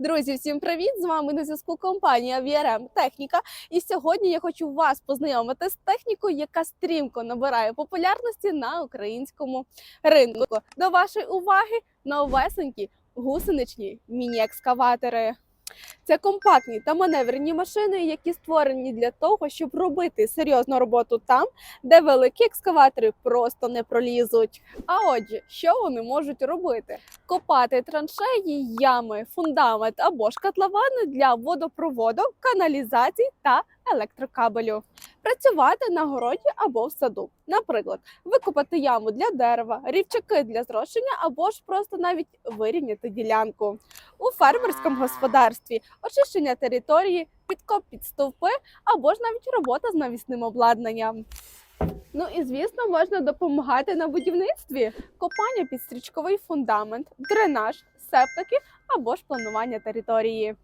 Друзі, всім привіт! З вами на зв'язку компанія VRM Техніка. І сьогодні я хочу вас познайомити з технікою, яка стрімко набирає популярності на українському ринку. До вашої уваги новесенькі гусеничні міні-екскаватори. Це компактні та маневрені машини, які створені для того, щоб робити серйозну роботу там, де великі екскаватори просто не пролізуть. А отже, що вони можуть робити? Копати траншеї, ями, фундамент або ж котловани для водопроводу, каналізації та електрокабелю. Працювати на городі або в саду. Наприклад, викопати яму для дерева, рівчаки для зрошення або ж просто навіть вирівняти ділянку. У фермерському господарстві очищення території, підкоп під стовпи або ж навіть робота з навісним обладнанням. Ну і звісно, можна допомагати на будівництві, копання під стрічковий фундамент, дренаж, септики або ж планування території.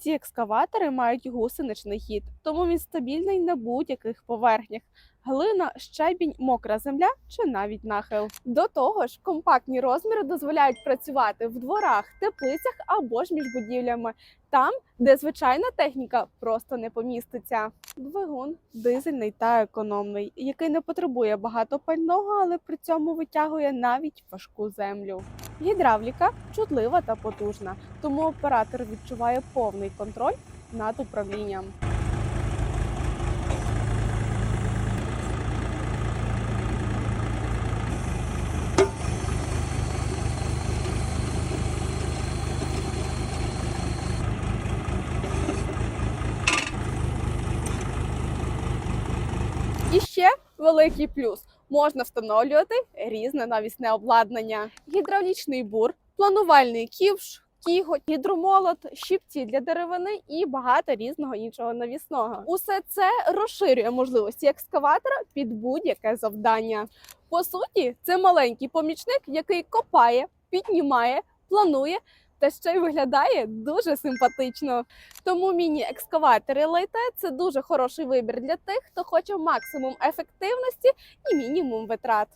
Ці екскаватори мають гусеничний хід, тому він стабільний на будь-яких поверхнях. Глина, щебінь, мокра земля чи навіть нахил. До того ж, компактні розміри дозволяють працювати в дворах, теплицях або ж між будівлями, там, де звичайна техніка просто не поміститься. Двигун дизельний та економний, який не потребує багато пального, але при цьому витягує навіть важку землю. Гідравліка чутлива та потужна, тому оператор відчуває повний контроль над управлінням. І ще великий плюс можна встановлювати різне навісне обладнання: гідравлічний бур, планувальний ківш. Кіготь, гідромолот, щипці для деревини і багато різного іншого навісного. Усе це розширює можливості екскаватора під будь-яке завдання. По суті, це маленький помічник, який копає, піднімає, планує та ще й виглядає дуже симпатично. Тому міні-екскаватори Лайте це дуже хороший вибір для тих, хто хоче максимум ефективності і мінімум витрат.